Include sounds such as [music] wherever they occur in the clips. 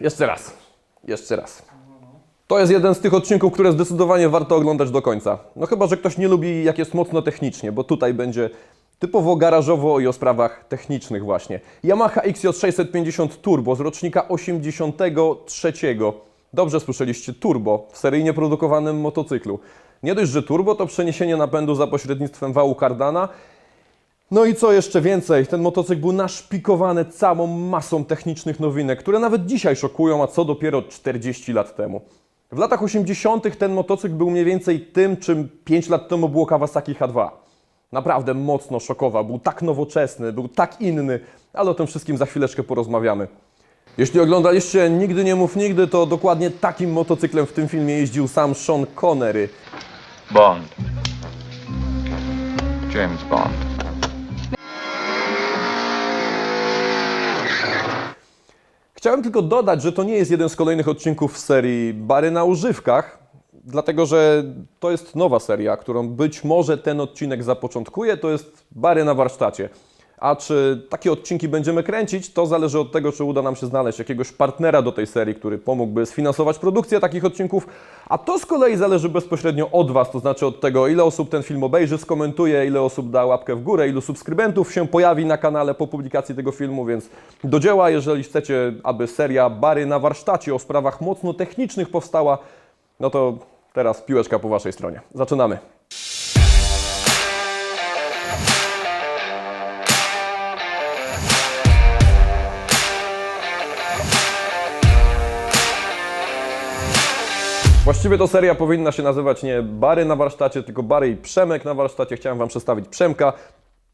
Jeszcze raz. Jeszcze raz. To jest jeden z tych odcinków, które zdecydowanie warto oglądać do końca. No chyba, że ktoś nie lubi jak jest mocno technicznie, bo tutaj będzie typowo garażowo i o sprawach technicznych właśnie. Yamaha XJ650 Turbo z rocznika 83. Dobrze słyszeliście, turbo w seryjnie produkowanym motocyklu. Nie dość, że turbo to przeniesienie napędu za pośrednictwem wału Cardana, no i co jeszcze więcej, ten motocykl był naszpikowany całą masą technicznych nowinek, które nawet dzisiaj szokują, a co dopiero 40 lat temu. W latach 80. ten motocykl był mniej więcej tym, czym 5 lat temu było Kawasaki H2. Naprawdę mocno szokował, był tak nowoczesny, był tak inny, ale o tym wszystkim za chwileczkę porozmawiamy. Jeśli oglądaliście Nigdy nie mów nigdy, to dokładnie takim motocyklem w tym filmie jeździł sam Sean Connery. Bond. James Bond. Chciałem tylko dodać, że to nie jest jeden z kolejnych odcinków serii Bary na używkach, dlatego że to jest nowa seria, którą być może ten odcinek zapoczątkuje, to jest Bary na warsztacie. A czy takie odcinki będziemy kręcić, to zależy od tego, czy uda nam się znaleźć jakiegoś partnera do tej serii, który pomógłby sfinansować produkcję takich odcinków, a to z kolei zależy bezpośrednio od Was, to znaczy od tego, ile osób ten film obejrzy, skomentuje, ile osób da łapkę w górę, ilu subskrybentów się pojawi na kanale po publikacji tego filmu, więc do dzieła, jeżeli chcecie, aby seria Bary na warsztacie o sprawach mocno technicznych powstała, no to teraz piłeczka po Waszej stronie. Zaczynamy. Właściwie to seria powinna się nazywać nie Bary na warsztacie, tylko Bary i Przemek na warsztacie. Chciałem Wam przedstawić Przemka.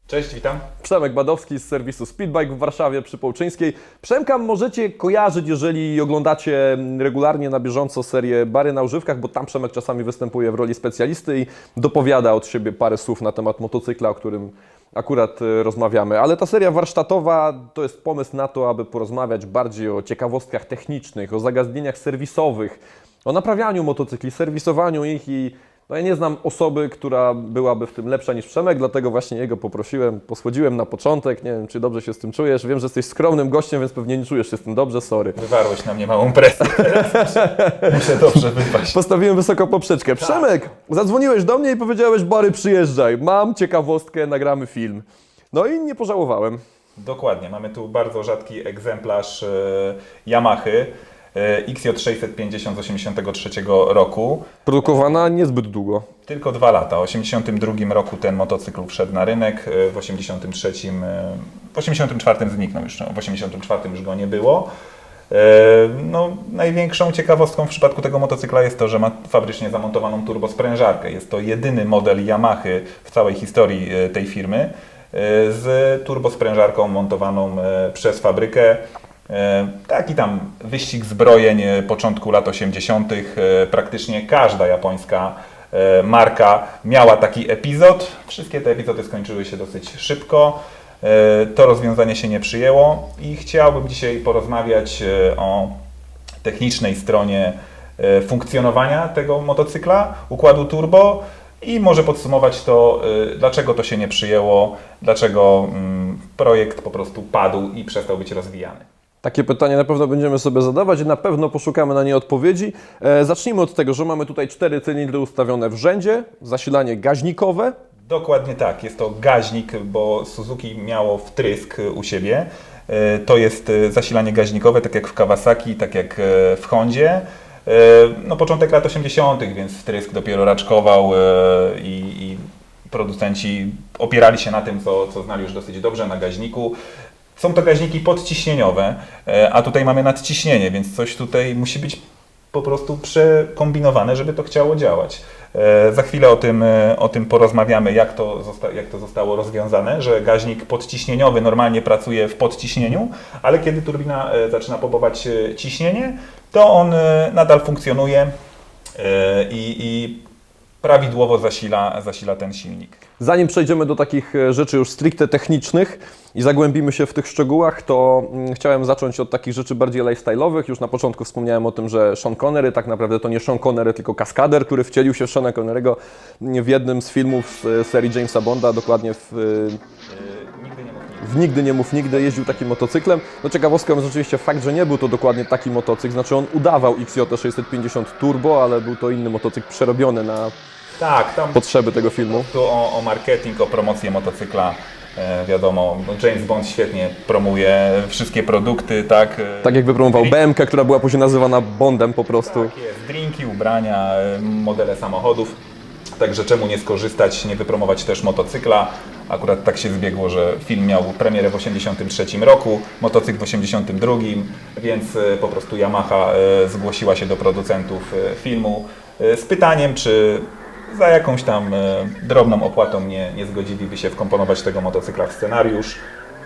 Cześć, witam. Przemek Badowski z serwisu Speedbike w Warszawie przy Połczyńskiej. Przemka możecie kojarzyć, jeżeli oglądacie regularnie na bieżąco serię Bary na używkach, bo tam Przemek czasami występuje w roli specjalisty i dopowiada od siebie parę słów na temat motocykla, o którym akurat e, rozmawiamy. Ale ta seria warsztatowa to jest pomysł na to, aby porozmawiać bardziej o ciekawostkach technicznych, o zagadnieniach serwisowych, o naprawianiu motocykli, serwisowaniu ich i no ja nie znam osoby, która byłaby w tym lepsza niż Przemek, dlatego właśnie jego poprosiłem, posłodziłem na początek. Nie wiem, czy dobrze się z tym czujesz. Wiem, że jesteś skromnym gościem, więc pewnie nie czujesz się z tym dobrze, sorry. Wywarłeś na mnie małą presję. [laughs] Muszę, dobrze wypaść. Postawiłem wysoko poprzeczkę. Tak. Przemek, zadzwoniłeś do mnie i powiedziałeś, Bary, przyjeżdżaj, mam ciekawostkę, nagramy film. No i nie pożałowałem. Dokładnie, mamy tu bardzo rzadki egzemplarz e, Yamahy XJ650 z 83 roku. Produkowana niezbyt długo. Tylko dwa lata. W 82 roku ten motocykl wszedł na rynek, e, w 83, e, w 84 zniknął już, no, w 84 już go nie było. E, No, największą ciekawostką w przypadku tego motocykla jest to, że ma fabrycznie zamontowaną turbosprężarkę. Jest to jedyny model Yamahy w całej historii tej firmy z turbosprężarką montowaną przez fabrykę. E, Taki tam wyścig zbrojeń e, początku lat 80. e, Praktycznie każda japońska marka miała taki epizod. Wszystkie te epizody skończyły się dosyć szybko. To rozwiązanie się nie przyjęło i chciałbym dzisiaj porozmawiać o technicznej stronie funkcjonowania tego motocykla, układu turbo i może podsumować to, dlaczego to się nie przyjęło, dlaczego mm, projekt po prostu padł i przestał być rozwijany. Takie pytanie na pewno będziemy sobie zadawać i na pewno poszukamy na nie odpowiedzi. E, zacznijmy od tego, że mamy tutaj cztery cylindry ustawione w rzędzie, zasilanie gaźnikowe, Dokładnie tak, jest to gaźnik, bo Suzuki miało wtrysk u siebie. E, To jest e, zasilanie gaźnikowe, tak jak w Kawasaki, tak jak e, w Hondzie. E, No początek lat 80., więc wtrysk dopiero raczkował e, i, i producenci opierali się na tym, co, co znali już dosyć dobrze na gaźniku. Są to gaźniki podciśnieniowe, e, a tutaj mamy nadciśnienie, więc coś tutaj musi być po prostu przekombinowane, żeby to chciało działać. E, Za chwilę o tym, e, o tym porozmawiamy, jak to, zosta- jak to zostało rozwiązane, że gaźnik podciśnieniowy normalnie pracuje w podciśnieniu, ale kiedy turbina zaczyna pobować ciśnienie, to on nadal funkcjonuje i, i prawidłowo zasila, zasila ten silnik. Zanim przejdziemy do takich e, rzeczy już stricte technicznych i zagłębimy się w tych szczegółach, to mm, chciałem zacząć od takich rzeczy bardziej lifestyle'owych. Już na początku wspomniałem o tym, że Sean Connery, tak naprawdę to nie Sean Connery, tylko kaskader, który wcielił się w Seana Connery'ego w jednym z filmów z e, serii Jamesa Bonda, dokładnie w Nigdy nie w Nigdy nie mów nigdy jeździł takim motocyklem. No ciekawostką jest oczywiście fakt, że nie był to dokładnie taki motocykl, znaczy on udawał XJ 650 Turbo, ale był to inny motocykl przerobiony na Tak, tam potrzeby tego filmu. tu o, o marketing, o promocję motocykla. E, wiadomo, James Bond świetnie promuje wszystkie produkty, tak? e, Tak jak wypromował Drink- BMK, która była później nazywana Bondem po prostu. Tak jest, drinki, ubrania, e, modele samochodów. Także czemu nie skorzystać, nie wypromować też motocykla. Akurat tak się zbiegło, że film miał premierę w 1983 roku, motocykl w 1982, więc po prostu Yamaha zgłosiła się do producentów filmu z pytaniem, czy za jakąś tam e, drobną opłatą nie, nie zgodziliby się wkomponować tego motocykla w scenariusz.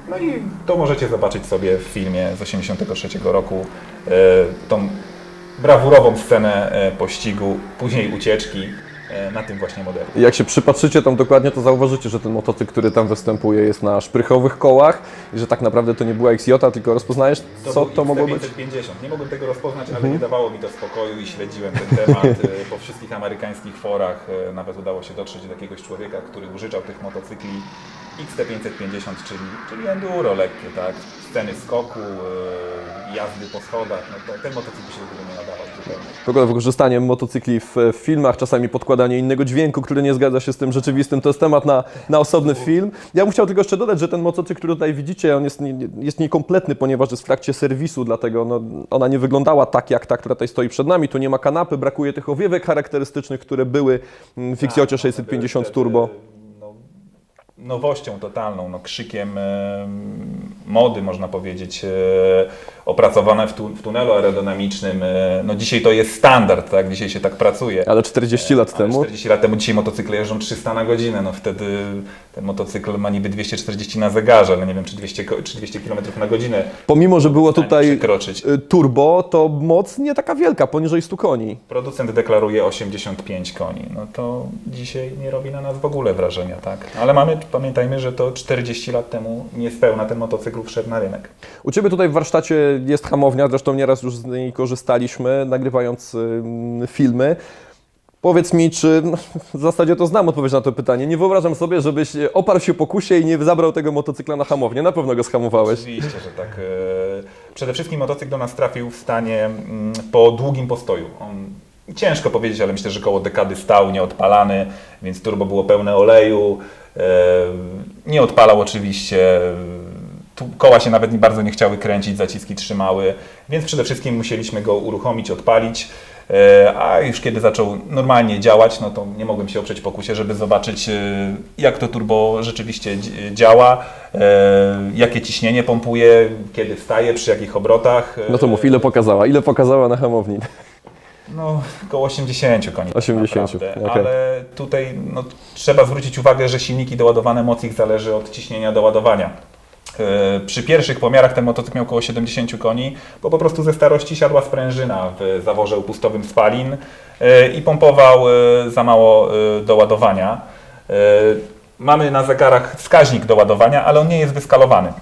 No i to możecie zobaczyć sobie w filmie z 1983 roku. e, Tą brawurową scenę e, pościgu, później ucieczki na tym właśnie modelu. Jak się przypatrzycie tam dokładnie, to zauważycie, że ten motocykl, który tam występuje, jest na szprychowych kołach i że tak naprawdę to nie była XJ, tylko rozpoznajesz, co był to mogło być. XT550. Nie mogłem tego rozpoznać, ale nie dawało mi to spokoju i śledziłem ten temat [laughs] e, po wszystkich amerykańskich forach. E, Nawet udało się dotrzeć do jakiegoś człowieka, który użyczał tych motocykli XT550, czyli, czyli enduro lekkie, tak? Sceny skoku, e, jazdy po schodach. No to, ten motocykl się do tego nie nadawał. W ogóle wykorzystanie motocykli w, w filmach, czasami podkładanie innego dźwięku, który nie zgadza się z tym rzeczywistym, to jest temat na, na osobny film. Ja bym chciał tylko jeszcze dodać, że ten motocykl, który tutaj widzicie, on jest, nie, jest niekompletny, ponieważ jest w trakcie serwisu, dlatego no, ona nie wyglądała tak jak ta, która tutaj stoi przed nami. Tu nie ma kanapy, brakuje tych owiewek charakterystycznych, które były w XJ 650 Wtedy, Turbo. No, nowością totalną, no, krzykiem e, mody, można powiedzieć, e, opracowane w, tu, w tunelu aerodynamicznym. E, no, dzisiaj to jest standard, tak? dzisiaj się tak pracuje. Ale 40 lat Ale temu 40 lat temu dzisiaj motocykle jeżdżą 300 na godzinę. No wtedy ten motocykl ma niby 240 na zegarze, ale nie wiem, czy 200, ko- czy 200 km na godzinę Pomimo, że było stanie tutaj przekroczyć. y, turbo, to moc nie taka wielka, poniżej 100 koni. Producent deklaruje 85 koni. No to dzisiaj nie robi na nas w ogóle wrażenia, tak? Ale mamy, pamiętajmy, że to 40 lat temu niespełna ten motocykl wszedł na rynek. U Ciebie tutaj w warsztacie jest hamownia, zresztą nieraz już z niej korzystaliśmy, nagrywając filmy. Powiedz mi, czy no, w zasadzie to znam odpowiedź na to pytanie. Nie wyobrażam sobie, żebyś e, oparł się pokusie i nie zabrał tego motocykla na hamownię. Na pewno go schamowałeś. Oczywiście, że tak. e, Przede wszystkim motocykl do nas trafił w stanie mm, po długim postoju. On, ciężko powiedzieć, ale myślę, że koło dekady stał, nieodpalany, więc turbo było pełne oleju. Nie odpalał oczywiście. Tu koła się nawet bardzo nie chciały kręcić, zaciski trzymały, więc przede wszystkim musieliśmy go uruchomić, odpalić. E, A już kiedy zaczął normalnie działać, no to nie mogłem się oprzeć pokusie, żeby zobaczyć, e, jak to turbo rzeczywiście dzi- działa, e, jakie ciśnienie pompuje, kiedy wstaje, przy jakich obrotach. No to mów, ile pokazała? Ile pokazała na hamowni? No, około 80 koni. tak 80, naprawdę. okej. Ale tutaj no, trzeba zwrócić uwagę, że silniki doładowane moc ich zależy od ciśnienia doładowania. E, Przy pierwszych pomiarach ten motocykl miał około 70 koni, bo po prostu ze starości siadła sprężyna w zaworze upustowym spalin e, i pompował e, za mało e, doładowania. E, Mamy na zegarach wskaźnik doładowania, ale on nie jest wyskalowany.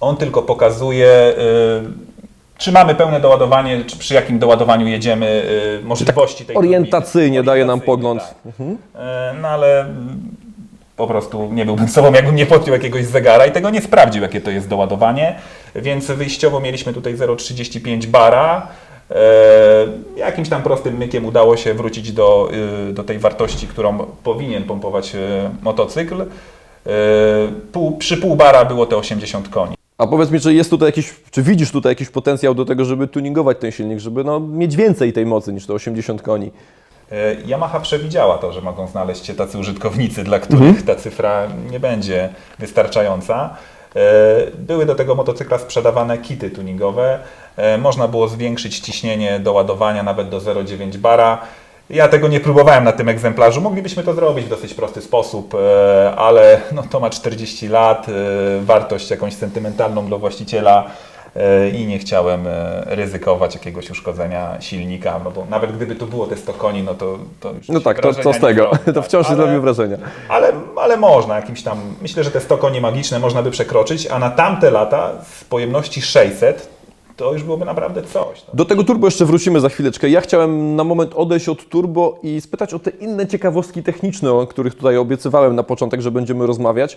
On tylko pokazuje, y, czy mamy pełne doładowanie, czy przy jakim doładowaniu jedziemy, y, możliwości tej orientacyjnie turbiny. daje nam pogląd. Tak. Y, No ale po prostu nie byłbym [laughs] sobą, jakbym nie podpiął jakiegoś zegara i tego nie sprawdził, jakie to jest doładowanie. Więc wyjściowo mieliśmy tutaj 0,35 bara. E, Jakimś tam prostym mykiem udało się wrócić do, y, do tej wartości, którą powinien pompować y, motocykl. E, Pół, przy pół bara było te 80 koni. A powiedz mi, czy jest tutaj jakiś, czy widzisz tutaj jakiś potencjał do tego, żeby tuningować ten silnik, żeby no, mieć więcej tej mocy niż te 80 koni? E, Yamaha przewidziała to, że mogą znaleźć się tacy użytkownicy, dla których ta cyfra nie będzie wystarczająca. E, Były do tego motocykla sprzedawane kity tuningowe. E, Można było zwiększyć ciśnienie do ładowania nawet do 0,9 bara. Ja tego nie próbowałem na tym egzemplarzu. Moglibyśmy to zrobić w dosyć prosty sposób, e, ale no, to ma 40 lat, e, wartość jakąś sentymentalną dla właściciela e, i nie chciałem ryzykować jakiegoś uszkodzenia silnika, no bo nawet gdyby tu było te 100 koni, no to, to już No tak, to, to z tego. [laughs] To tak. wciąż Ale- zrobił wrażenia. ale, ale można jakimś tam, myślę, że te 100 koni magiczne można by przekroczyć, a na tamte lata z pojemności 600 to już byłoby naprawdę coś. No. Do tego turbo jeszcze wrócimy za chwileczkę. Ja chciałem na moment odejść od turbo i spytać o te inne ciekawostki techniczne, o których tutaj obiecywałem na początek, że będziemy rozmawiać.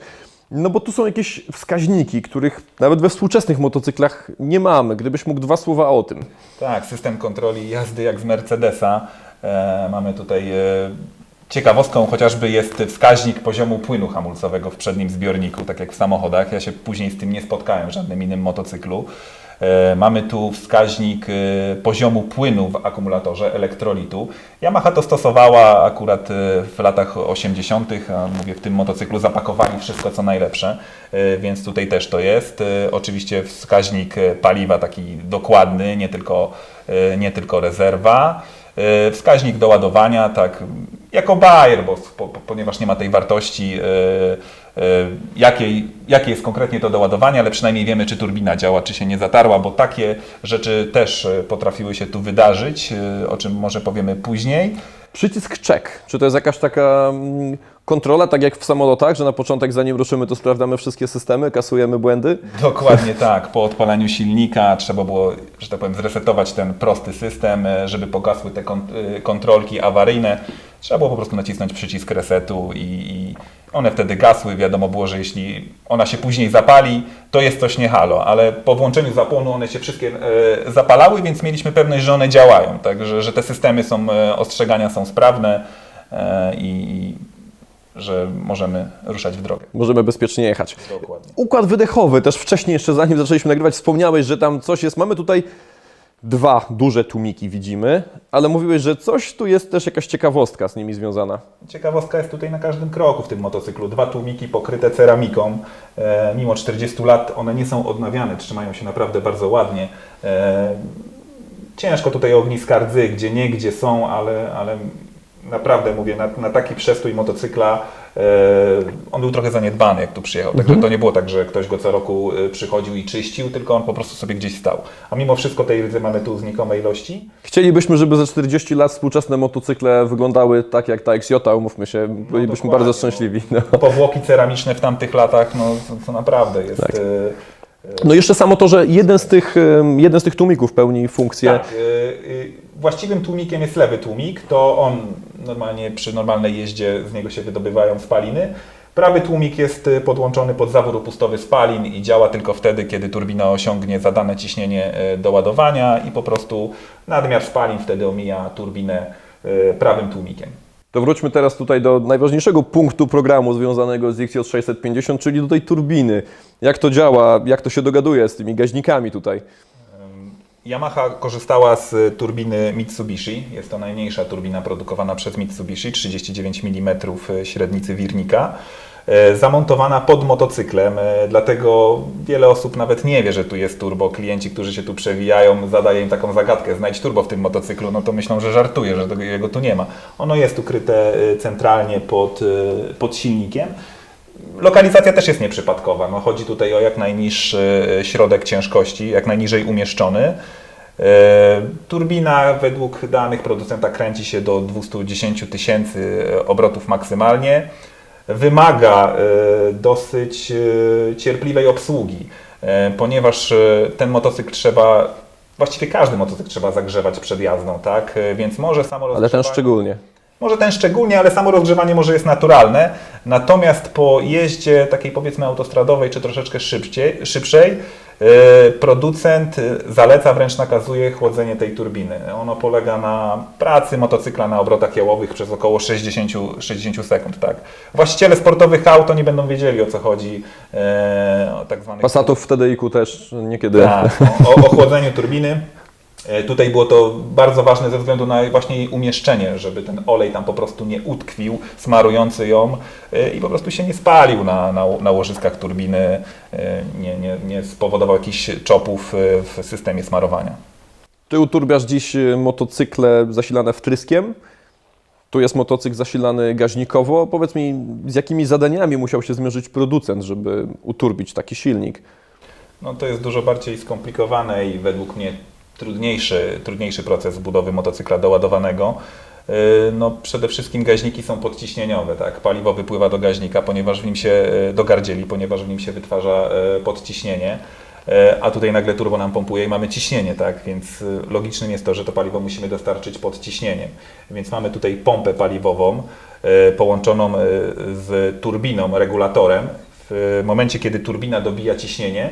No bo tu są jakieś wskaźniki, których nawet we współczesnych motocyklach nie mamy. Gdybyś mógł dwa słowa o tym. Tak, system kontroli jazdy jak z Mercedesa. E, mamy tutaj e, ciekawostką chociażby jest wskaźnik poziomu płynu hamulcowego w przednim zbiorniku, tak jak w samochodach. Ja się później z tym nie spotkałem w żadnym innym motocyklu. E, Mamy tu wskaźnik e, poziomu płynu w akumulatorze elektrolitu. Yamaha to stosowała akurat e, w latach 80., a mówię w tym motocyklu zapakowali wszystko co najlepsze, więc tutaj też to jest. Oczywiście wskaźnik paliwa taki dokładny, nie tylko, nie tylko rezerwa. Wskaźnik doładowania, tak, jako Bayer, bo, po, po- ponieważ nie ma tej wartości, e, jakiej, jakie jest konkretnie to doładowanie, ale przynajmniej wiemy, czy turbina działa, czy się nie zatarła, bo takie rzeczy też e, potrafiły się tu wydarzyć, e, o czym może powiemy później. Przycisk check. Czy to jest jakaś taka mm, kontrola, tak jak w samolotach, że na początek zanim ruszymy, to sprawdzamy wszystkie systemy, kasujemy błędy? Dokładnie [laughs] tak. Po odpaleniu silnika trzeba było, że tak powiem, zresetować ten prosty system, e, żeby pogasły te e, kontrolki awaryjne. Trzeba było po prostu nacisnąć przycisk resetu i, one wtedy gasły. Wiadomo było, że jeśli ona się później zapali, to jest coś nie halo, ale po włączeniu zapłonu one się wszystkie e, zapalały, więc mieliśmy pewność, że one działają, także że te systemy są, ostrzegania są sprawne i że możemy ruszać w drogę. Możemy bezpiecznie jechać. Dokładnie. Układ wydechowy, też wcześniej, jeszcze zanim zaczęliśmy nagrywać, wspomniałeś, że tam coś jest. Mamy tutaj dwa duże tłumiki, widzimy, ale mówiłeś, że coś tu jest też jakaś ciekawostka z nimi związana. Ciekawostka jest tutaj na każdym kroku w tym motocyklu. Dwa tłumiki pokryte ceramiką. E, mimo 40 lat one nie są odnawiane, trzymają się naprawdę bardzo ładnie. E, ciężko tutaj ogniska rdzy, gdzie nie, gdzie są, ale, ale naprawdę mówię, na, na taki przestój motocykla e, on był trochę zaniedbany, jak tu przyjechał. Także to nie było tak, że ktoś go co roku e, przychodził i czyścił, tylko on po prostu sobie gdzieś stał. A mimo wszystko tej rdzy mamy tu znikome ilości. Chcielibyśmy, żeby za 40 lat współczesne motocykle wyglądały tak jak ta XJ, umówmy się, bylibyśmy dokładnie, bardzo no. szczęśliwi. No. Powłoki ceramiczne w tamtych latach, no to, to naprawdę jest... Tak. e, no jeszcze samo to, że jeden z tych, jeden z tych tłumików pełni funkcję. Tak, y, y, właściwym tłumikiem jest lewy tłumik, to on normalnie przy normalnej jeździe z niego się wydobywają spaliny. Prawy tłumik jest y, podłączony pod zawór opustowy spalin i działa tylko wtedy, kiedy turbina osiągnie zadane ciśnienie do ładowania i po prostu nadmiar spalin wtedy omija turbinę prawym tłumikiem. To wróćmy teraz tutaj do najważniejszego punktu programu związanego z XJ650, czyli do tej turbiny. Jak to działa, jak to się dogaduje z tymi gaźnikami tutaj. Yamaha korzystała z turbiny Mitsubishi. Jest to najmniejsza turbina produkowana przez Mitsubishi, 39 mm średnicy wirnika. E, Zamontowana pod motocyklem, e, dlatego wiele osób nawet nie wie, że tu jest turbo. Klienci, którzy się tu przewijają, zadaje im taką zagadkę: znajdź turbo w tym motocyklu, no to myślą, że żartuje, że jego tu nie ma. Ono jest ukryte e, centralnie pod, pod silnikiem. Lokalizacja też jest nieprzypadkowa. No, chodzi tutaj o jak najniższy środek ciężkości, jak najniżej umieszczony. Turbina według danych producenta kręci się do 210 tysięcy obrotów maksymalnie. Wymaga e, dosyć e, cierpliwej obsługi, e, ponieważ ten motocykl trzeba, właściwie każdy motocykl trzeba zagrzewać przed jazdą, tak? Więc może samo Ale ten szczególnie. Może ten szczególnie, ale samo rozgrzewanie może jest naturalne. Natomiast po jeździe takiej powiedzmy autostradowej czy troszeczkę szybciej, szybszej, e, producent e, zaleca, wręcz nakazuje chłodzenie tej turbiny. Ono polega na pracy motocykla na obrotach jałowych przez około 60, 60 sekund. Tak. Właściciele sportowych aut to nie będą wiedzieli o co chodzi. E, o tak zwanych Passatów w TDI-ku też niekiedy. tak, o, o ochłodzeniu turbiny. E, Tutaj było to bardzo ważne ze względu na właśnie jej umieszczenie, żeby ten olej tam po prostu nie utkwił, smarujący ją e, i po prostu się nie spalił na, na, na łożyskach turbiny, e, nie, nie, nie spowodował jakichś czopów w systemie smarowania. Ty uturbiasz dziś motocykle zasilane wtryskiem. Tu jest motocykl zasilany gaźnikowo. Powiedz mi, z jakimi zadaniami musiał się zmierzyć producent, żeby uturbić taki silnik? No to jest dużo bardziej skomplikowane i według mnie trudniejszy, trudniejszy proces budowy motocykla doładowanego. Yy, No, przede wszystkim gaźniki są podciśnieniowe, tak? Paliwo wypływa do gaźnika, ponieważ w nim się, yy, do gardzieli, ponieważ w nim się wytwarza yy, podciśnienie. a tutaj nagle turbo nam pompuje i mamy ciśnienie, tak? Więc y, logicznym jest to, że to paliwo musimy dostarczyć pod ciśnieniem. Więc mamy tutaj pompę paliwową połączoną z turbiną, regulatorem. W momencie, kiedy turbina dobija ciśnienie,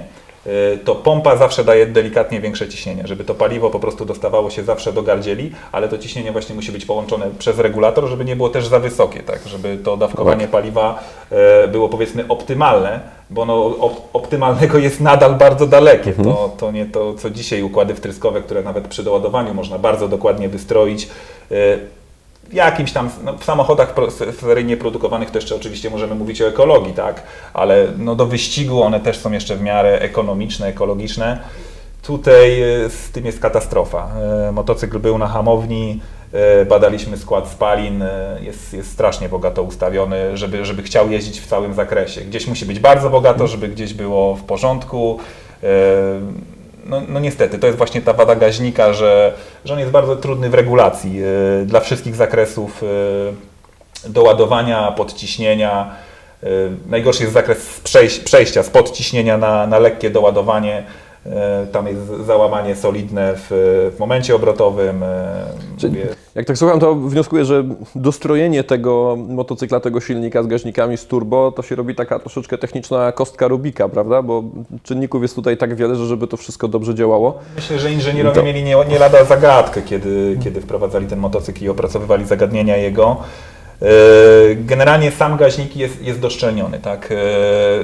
to pompa zawsze daje delikatnie większe ciśnienie, żeby to paliwo po prostu dostawało się zawsze do gardzieli, ale to ciśnienie właśnie musi być połączone przez regulator, żeby nie było też za wysokie, tak, żeby to dawkowanie paliwa e, było powiedzmy optymalne, bo no, op, optymalnego jest nadal bardzo dalekie. To, to nie to, co dzisiaj układy wtryskowe, które nawet przy doładowaniu można bardzo dokładnie wystroić. W jakimś tam, no, w samochodach seryjnie produkowanych jeszcze oczywiście możemy mówić o ekologii, tak, ale no, do wyścigu one też są jeszcze w miarę ekonomiczne, ekologiczne. Tutaj e, z tym jest katastrofa. E, Motocykl był na hamowni, e, badaliśmy skład spalin, jest, jest strasznie bogato ustawiony, żeby, żeby chciał jeździć w całym zakresie. Gdzieś musi być bardzo bogato, żeby gdzieś było w porządku. No, no niestety, to jest właśnie ta wada gaźnika, że, że on jest bardzo trudny w regulacji e, dla wszystkich zakresów e, doładowania, podciśnienia. E, Najgorszy jest zakres przejś- przejścia z podciśnienia na, na lekkie doładowanie. E, Tam jest załamanie solidne w, w momencie obrotowym. e, Czyli- mówię, Jak tak słucham, to wnioskuję, że dostrojenie tego motocykla, tego silnika z gaźnikami z turbo, to się robi taka troszeczkę techniczna kostka Rubika, prawda? Bo czynników jest tutaj tak wiele, że żeby to wszystko dobrze działało. Myślę, że inżynierowie To- mieli nie, nie lada zagadkę, kiedy, kiedy wprowadzali ten motocykl i opracowywali zagadnienia jego. E, Generalnie sam gaźnik jest, jest doszczelniony. Tak? E,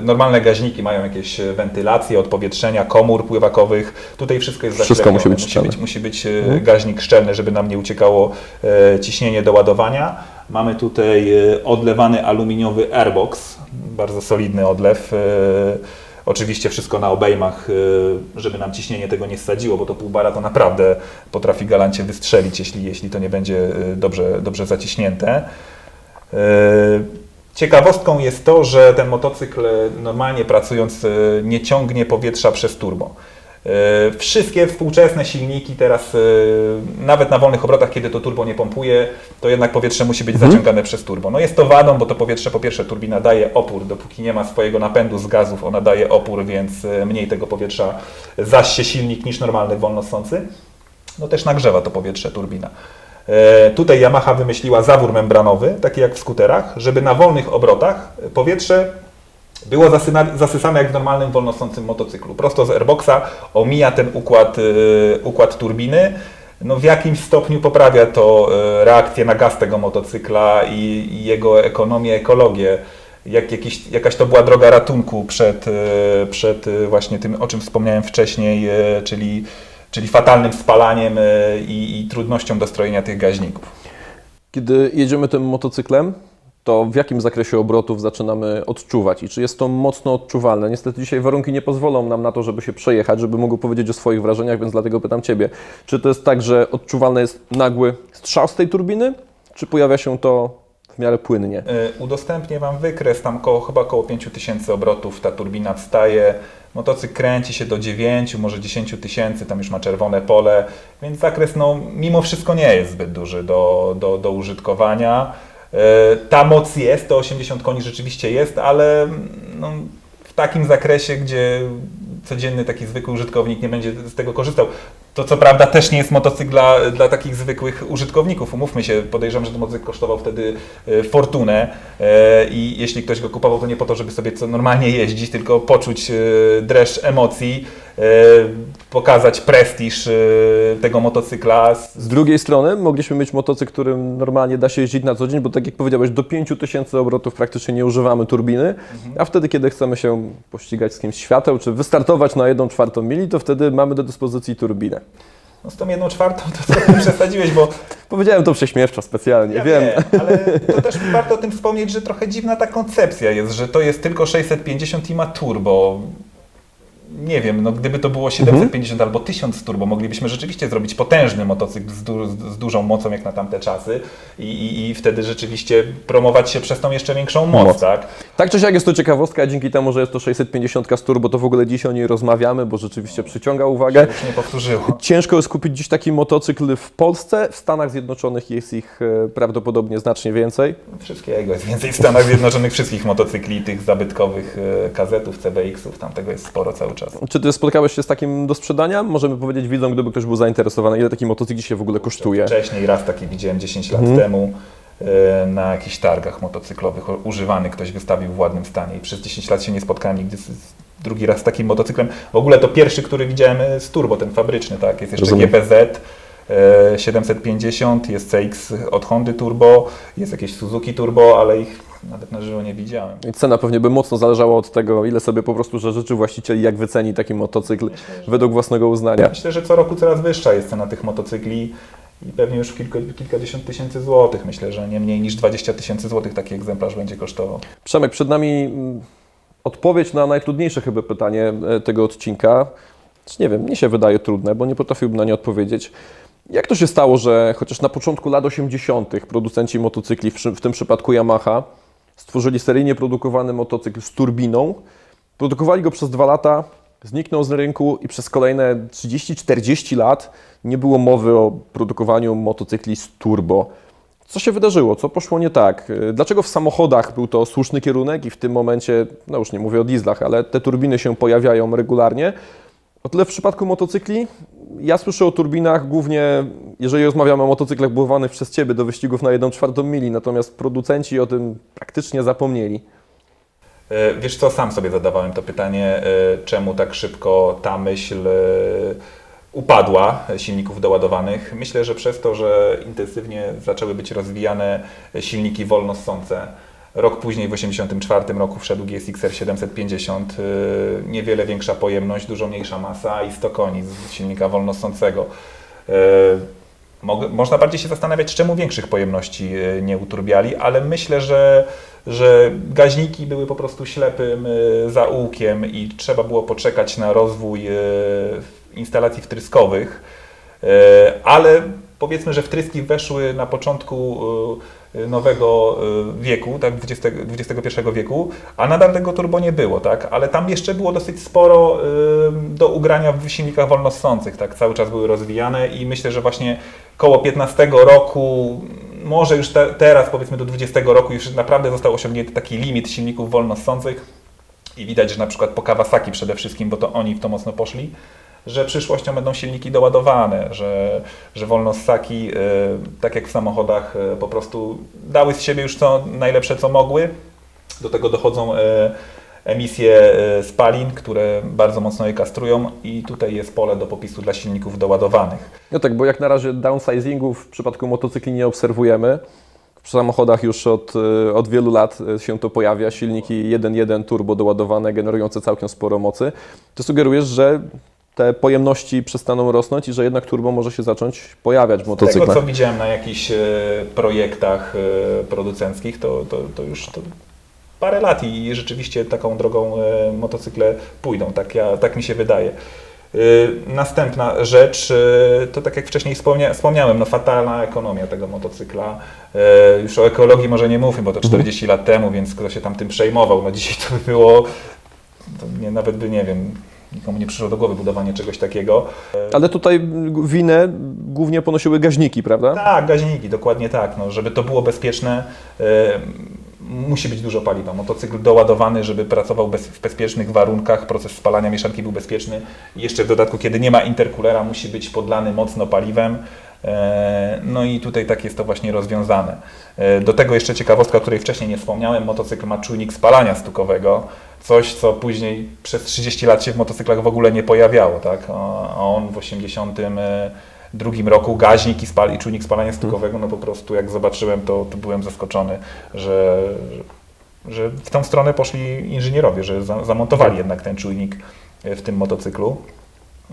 Normalne gaźniki mają jakieś wentylacje, odpowietrzenia, komór pływakowych. Tutaj wszystko jest Wszystko musi być musi być, musi być e, gaźnik szczelny, żeby nam nie uciekało ciśnienie do ładowania. Mamy tutaj odlewany aluminiowy airbox, bardzo solidny odlew. Oczywiście wszystko na obejmach, żeby nam ciśnienie tego nie zsadziło, bo to półbara to naprawdę potrafi galancie wystrzelić, jeśli, jeśli to nie będzie dobrze, dobrze zaciśnięte. Y, Ciekawostką jest to, że ten motocykl normalnie pracując y, nie ciągnie powietrza przez turbo. Y, Wszystkie współczesne silniki teraz, nawet na wolnych obrotach, kiedy to turbo nie pompuje, to jednak powietrze musi być zaciągane przez turbo. No jest to wadą, bo to powietrze po pierwsze turbina daje opór, dopóki nie ma swojego napędu z gazów, ona daje opór, więc mniej tego powietrza zaś się silnik niż normalny wolnosący. No też nagrzewa to powietrze turbina. E, Tutaj Yamaha wymyśliła zawór membranowy, taki jak w skuterach, żeby na wolnych obrotach powietrze było zasysane jak w normalnym wolnosącym motocyklu. Prosto z airboxa omija ten układ, y, układ turbiny. No w jakimś stopniu poprawia to reakcję na gaz tego motocykla i, i jego ekonomię, ekologię. Jak jakiś, jakaś to była droga ratunku przed, przed właśnie tym, o czym wspomniałem wcześniej, czyli, czyli fatalnym spalaniem y, i, i trudnością dostrojenia tych gaźników. Kiedy jedziemy tym motocyklem, to w jakim zakresie obrotów zaczynamy odczuwać i czy jest to mocno odczuwalne? Niestety dzisiaj warunki nie pozwolą nam na to, żeby się przejechać, żeby mógł powiedzieć o swoich wrażeniach, więc dlatego pytam Ciebie. Czy to jest tak, że odczuwalny jest nagły strzał z tej turbiny, czy pojawia się to w miarę płynnie? Y, Udostępnię Wam wykres, tam koło, chyba około 5000 obrotów ta turbina wstaje. Motocykl kręci się do 9, może 10 tysięcy, tam już ma czerwone pole, więc zakres no, mimo wszystko nie jest zbyt duży do, do, do użytkowania. Y, Ta moc jest, to 80 koni rzeczywiście jest, ale mm, no, w takim zakresie, gdzie codzienny taki zwykły użytkownik nie będzie z tego korzystał. To co prawda też nie jest motocykl dla, dla takich zwykłych użytkowników. Umówmy się, podejrzewam, że ten motocykl kosztował wtedy e, fortunę e, i jeśli ktoś go kupował, to nie po to, żeby sobie co normalnie jeździć, tylko poczuć e, dreszcz emocji, pokazać prestiż e, tego motocykla. Z drugiej strony mogliśmy mieć motocykl, którym normalnie da się jeździć na co dzień, bo tak jak powiedziałeś, do 5000 obrotów praktycznie nie używamy turbiny, a wtedy, kiedy chcemy się pościgać z kimś świateł, czy wystartować na 1 czwartą mili, to wtedy mamy do dyspozycji turbinę. No z tą jedną czwartą to trochę przesadziłeś, bo [laughs] Powiedziałem to prześmiewczo specjalnie, Ja wiem. ale [laughs] to też warto o tym wspomnieć, że trochę dziwna ta koncepcja jest, że to jest tylko 650 i ma turbo. Nie wiem, no gdyby to było 750 albo 1000 turbo, moglibyśmy rzeczywiście zrobić potężny motocykl z, du z dużą mocą jak na tamte czasy i, i, i wtedy rzeczywiście promować się przez tą jeszcze większą moc, Moc. tak? Tak czy siak jest to ciekawostka, dzięki temu, że jest to 650 z turbo, to w ogóle dziś o niej rozmawiamy, bo rzeczywiście przyciąga uwagę. Już nie powtórzyło. Ciężko jest kupić dziś taki motocykl w Polsce, w Stanach Zjednoczonych jest ich e, prawdopodobnie znacznie więcej. Wszystkiego jest więcej w Stanach Zjednoczonych, wszystkich motocykli, tych zabytkowych e, kazetów, CBX-ów, tam tego jest sporo cały czas. czas. Czy ty spotkałeś się z takim do sprzedania? Możemy powiedzieć widzom, gdyby ktoś był zainteresowany, ile taki motocykl dzisiaj w ogóle kosztuje? Wcześniej raz taki widziałem 10 lat Mhm. temu e, na jakichś targach motocyklowych, o- używany ktoś wystawił w ładnym stanie i przez 10 lat się nie spotkałem nigdy z, z drugi raz z takim motocyklem. W ogóle to pierwszy, który widziałem e, z turbo, ten fabryczny, tak, jest jeszcze Rozumiem. GPZ. e, 750, jest CX od Hondy Turbo, jest jakieś Suzuki Turbo, ale ich nawet na żywo nie widziałem. I cena pewnie by mocno zależała od tego, ile sobie po prostu życzy właściciel i jak wyceni taki motocykl według własnego uznania. Myślę, że co roku coraz wyższa jest cena tych motocykli i pewnie już kilka, kilkadziesiąt tysięcy złotych. Myślę, że nie mniej niż 20 tysięcy złotych taki egzemplarz będzie kosztował. Przemek, przed nami mm, odpowiedź na najtrudniejsze chyba pytanie e, tego odcinka. Czy Nie wiem, mnie się wydaje trudne, bo nie potrafiłbym na nie odpowiedzieć. Jak to się stało, że chociaż na początku lat 80. producenci motocykli, w, przy- w tym przypadku Yamaha, stworzyli seryjnie produkowany motocykl z turbiną, produkowali go przez dwa lata, zniknął z rynku i przez kolejne 30-40 lat nie było mowy o produkowaniu motocykli z turbo. Co się wydarzyło? Co poszło nie tak? Dlaczego w samochodach był to słuszny kierunek i w tym momencie, no już nie mówię o dieslach, ale te turbiny się pojawiają regularnie? O tyle w przypadku motocykli, ja słyszę o turbinach głównie, jeżeli rozmawiamy o motocyklach budowanych przez Ciebie do wyścigów na 1 czwartą mili, natomiast producenci o tym praktycznie zapomnieli. E, Wiesz co, sam sobie zadawałem to pytanie, e, czemu tak szybko ta myśl e, upadła silników doładowanych. Myślę, że przez to, że intensywnie zaczęły być rozwijane silniki wolnossące. Rok później, w 1984 roku, wszedł GSX-R 750. e, Niewiele większa pojemność, dużo mniejsza masa i 100 koni z silnika wolnossącego. E, Mog- Można bardziej się zastanawiać, czemu większych pojemności e, nie uturbiali, ale myślę, że, że gaźniki były po prostu ślepym zaułkiem i trzeba było poczekać na rozwój instalacji wtryskowych. Ale powiedzmy, że wtryski weszły na początku nowego e, wieku, tak, XX, XXI wieku, a nadal tego turbo nie było, tak, ale tam jeszcze było dosyć sporo e, do ugrania w silnikach wolnossących, tak, cały czas były rozwijane i myślę, że właśnie koło 15 roku, może już te, teraz powiedzmy do 20 roku już naprawdę został osiągnięty taki limit silników wolnossących i widać, że na przykład po Kawasaki przede wszystkim, bo to oni w to mocno poszli, że przyszłością będą silniki doładowane, że, że wolnossaki, y, tak jak w samochodach, y, po prostu dały z siebie już co najlepsze, co mogły. Do tego dochodzą y, emisje spalin, które bardzo mocno je kastrują i tutaj jest pole do popisu dla silników doładowanych. No tak, bo jak na razie downsizingu w przypadku motocykli nie obserwujemy. W samochodach już od, od wielu lat się to pojawia, silniki 1.1 turbo doładowane, generujące całkiem sporo mocy. To sugerujesz, że te pojemności przestaną rosnąć i że jednak turbo może się zacząć pojawiać w Z tego, motocyklach. co widziałem na jakichś e, projektach e, producenckich, to, to, to już to parę lat i rzeczywiście taką drogą e, motocykle pójdą, tak, ja, tak mi się wydaje. Następna rzecz, to tak jak wcześniej wspomnia, wspomniałem, no fatalna ekonomia tego motocykla. Już o ekologii może nie mówmy, bo to 40 lat temu, więc kto się tam tym przejmował, no dzisiaj to by było, to nie, nawet by nie wiem, nikomu nie przyszło do głowy budowanie czegoś takiego. Ale tutaj winę głównie ponosiły gaźniki, prawda? Tak, gaźniki, dokładnie tak. No, żeby to było bezpieczne, e, musi być dużo paliwa. Motocykl doładowany, żeby pracował bez, w bezpiecznych warunkach, proces spalania mieszanki był bezpieczny. I jeszcze w dodatku, kiedy nie ma interkulera, musi być podlany mocno paliwem. E, No i tutaj tak jest to właśnie rozwiązane. E, Do tego jeszcze ciekawostka, o której wcześniej nie wspomniałem, motocykl ma czujnik spalania stukowego, coś co później przez 30 lat się w motocyklach w ogóle nie pojawiało, tak? A on w 80 e, roku gaźnik i, spal, i czujnik spalania stukowego, no po prostu jak zobaczyłem, to, to byłem zaskoczony, że, że w tą stronę poszli inżynierowie, że za, zamontowali jednak ten czujnik e, w tym motocyklu.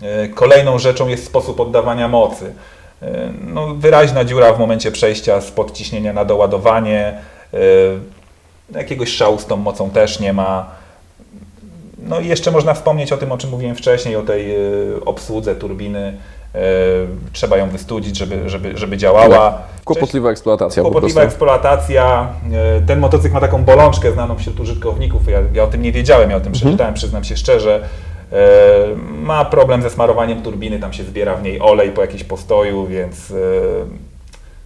E, Kolejną rzeczą jest sposób oddawania mocy. No, wyraźna dziura w momencie przejścia z podciśnienia na doładowanie. Jakiegoś szału z tą mocą też nie ma. No i jeszcze można wspomnieć o tym, o czym mówiłem wcześniej, o tej e, obsłudze turbiny. E, Trzeba ją wystudzić, żeby, żeby, żeby działała. Kłopotliwa eksploatacja po Kłopotliwa eksploatacja. E, Ten motocykl ma taką bolączkę znaną wśród użytkowników. Ja, ja o tym nie wiedziałem, ja o tym przeczytałem, przyznam się szczerze. Ma problem ze smarowaniem turbiny, tam się zbiera w niej olej po jakimś postoju, więc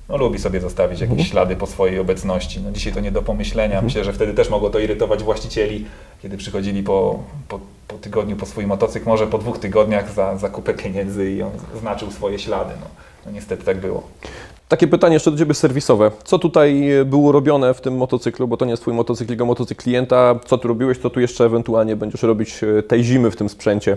no, lubi sobie zostawić jakieś ślady po swojej obecności. No, dzisiaj to nie do pomyślenia. Myślę, że wtedy też mogło to irytować właścicieli, kiedy przychodzili po, po, po po tygodniu po swój motocykl, może po dwóch tygodniach za, za kupę pieniędzy i on znaczył swoje ślady. No, no niestety tak było. Takie pytanie jeszcze do Ciebie serwisowe. Co tutaj e, było robione w tym motocyklu, bo to nie jest Twój motocykl, tylko motocykl klienta. Co Tu robiłeś, co Tu jeszcze ewentualnie będziesz robić e, tej zimy w tym sprzęcie?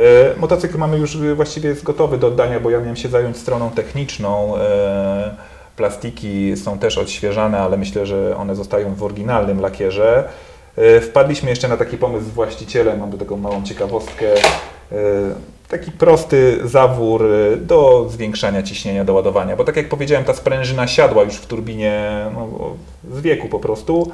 E, Motocykl mamy już e, właściwie jest gotowy do oddania, bo ja miałem się zająć stroną techniczną. E, Plastiki są też odświeżane, ale myślę, że one zostają w oryginalnym lakierze. E, Wpadliśmy jeszcze na taki pomysł z właścicielem, mam tu taką małą ciekawostkę. Taki prosty zawór do zwiększania ciśnienia do ładowania, bo tak jak powiedziałem, ta sprężyna siadła już w turbinie no, z wieku po prostu.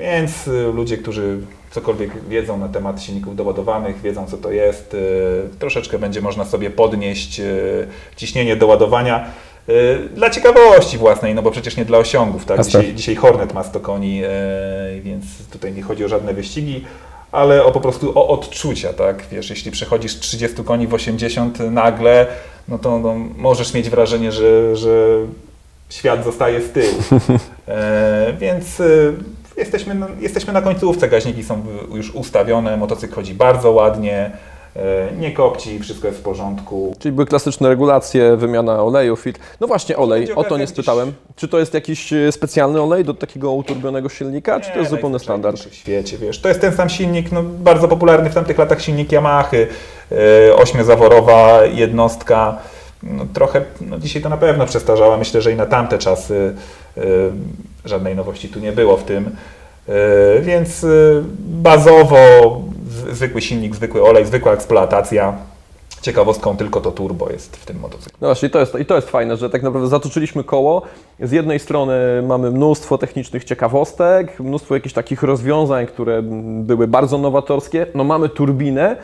Więc y, ludzie, którzy cokolwiek wiedzą na temat silników doładowanych, wiedzą co to jest, y, troszeczkę będzie można sobie podnieść y, ciśnienie doładowania. Dla ciekawości własnej, no bo przecież nie dla osiągów, tak? Dzisiaj, dzisiaj Hornet ma 100 koni, więc tutaj nie chodzi o żadne wyścigi, ale o po prostu o odczucia, tak? Wiesz, jeśli przechodzisz z 30 koni w 80 nagle, no to no, możesz mieć wrażenie, że, że świat zostaje z tyłu. [laughs] E, więc jesteśmy, na, jesteśmy na końcówce, gaźniki są już ustawione, motocykl chodzi bardzo ładnie, e, nie kopci, wszystko jest w porządku. Czyli były klasyczne regulacje, wymiana oleju, filtr. No właśnie, olej, o to nie spytałem. Czy to jest jakiś e, specjalny olej do takiego uturbionego silnika, czy to jest zupełny standard? W świecie, wiesz. To jest ten sam silnik, no, bardzo popularny w tamtych latach silnik Yamahy, e, ośmiozaworowa jednostka. No, trochę, no, dzisiaj to na pewno przestarzała. Myślę, że i na tamte czasy żadnej nowości tu nie było w tym. E, więc e, bazowo zwykły silnik, zwykły olej, zwykła eksploatacja. Ciekawostką tylko to turbo jest w tym motocyklu. No właśnie, to, jest, i to jest fajne, że tak naprawdę zatoczyliśmy koło. Z jednej strony mamy mnóstwo technicznych ciekawostek, mnóstwo jakichś takich rozwiązań, które były bardzo nowatorskie. No mamy turbinę,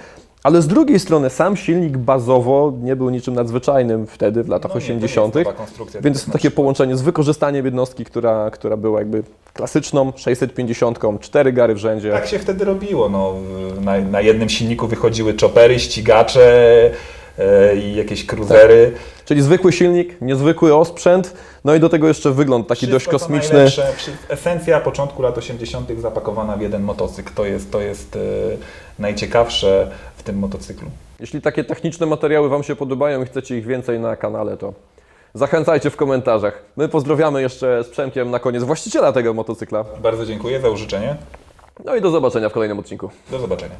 ale z drugiej strony sam silnik bazowo nie był niczym nadzwyczajnym wtedy, w latach No nie, to nie jest 80. nowa konstrukcja, Więc to takie połączenie z wykorzystaniem jednostki, która, która była jakby klasyczną 650, cztery gary w rzędzie. Tak się wtedy robiło. No, na, na jednym silniku wychodziły chopery, ścigacze e, i jakieś cruzery. Czyli zwykły silnik, niezwykły osprzęt, no i do tego jeszcze wygląd taki dość Wszystko to kosmiczny. Esencja początku lat 80. zapakowana w jeden motocykl. To jest, to jest e, najciekawsze tym motocyklu. Jeśli takie techniczne materiały Wam się podobają i chcecie ich więcej na kanale, to zachęcajcie w komentarzach. My pozdrawiamy jeszcze z Przemkiem na koniec właściciela tego motocykla. Bardzo dziękuję za użyczenie. No i do zobaczenia w kolejnym odcinku. Do zobaczenia.